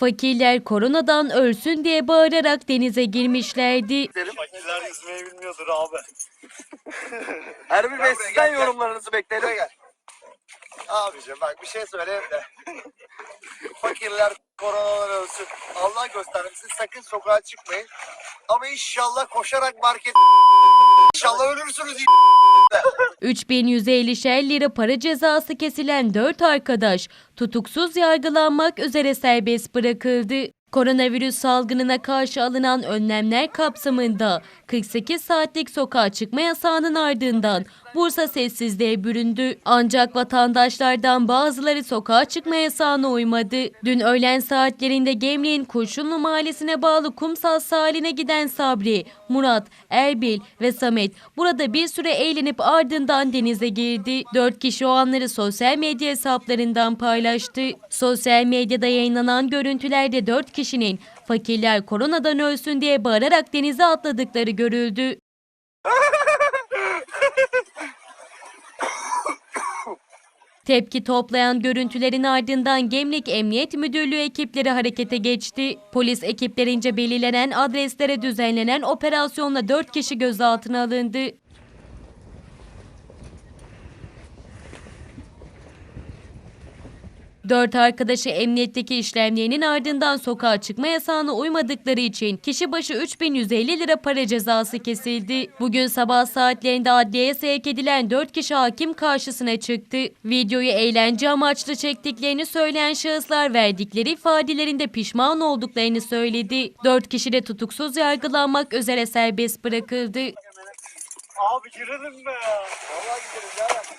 Fakirler koronadan ölsün diye bağırarak denize girmişlerdi. Fakirler yüzmeyi bilmiyordur abi. Erbil Bey sizden yorumlarınızı bekleyelim. Gel. Abicim bak bir şey söyleyeyim de. Fakirler koronadan ölsün. Allah göstermesin sakın sokağa çıkmayın. Ama inşallah koşarak market İnşallah ölürsünüz. 3150'şer lira para cezası kesilen 4 arkadaş tutuksuz yargılanmak üzere serbest bırakıldı. Koronavirüs salgınına karşı alınan önlemler kapsamında 48 saatlik sokağa çıkma yasağının ardından Bursa sessizliğe büründü. Ancak vatandaşlardan bazıları sokağa çıkma yasağına uymadı. Dün öğlen saatlerinde Gemlik'in Kurşunlu mahallesine bağlı kumsal sahaline giden Sabri, Murat, Erbil ve Samet burada bir süre eğlenip ardından denize girdi. Dört kişi o anları sosyal medya hesaplarından paylaştı. Sosyal medyada yayınlanan görüntülerde dört kişinin fakirler koronadan ölsün diye bağırarak denize atladıkları görüldü. Tepki toplayan görüntülerin ardından Gemlik Emniyet Müdürlüğü ekipleri harekete geçti. Polis ekiplerince belirlenen adreslere düzenlenen operasyonla 4 kişi gözaltına alındı. Dört arkadaşı emniyetteki işlemlerinin ardından sokağa çıkma yasağına uymadıkları için kişi başı 3150 lira para cezası kesildi. Bugün sabah saatlerinde adliyeye sevk edilen 4 kişi hakim karşısına çıktı. Videoyu eğlence amaçlı çektiklerini söyleyen şahıslar verdikleri ifadelerinde pişman olduklarını söyledi. 4 kişi de tutuksuz yargılanmak üzere serbest bırakıldı. Abi girelim be. Vallahi gideriz.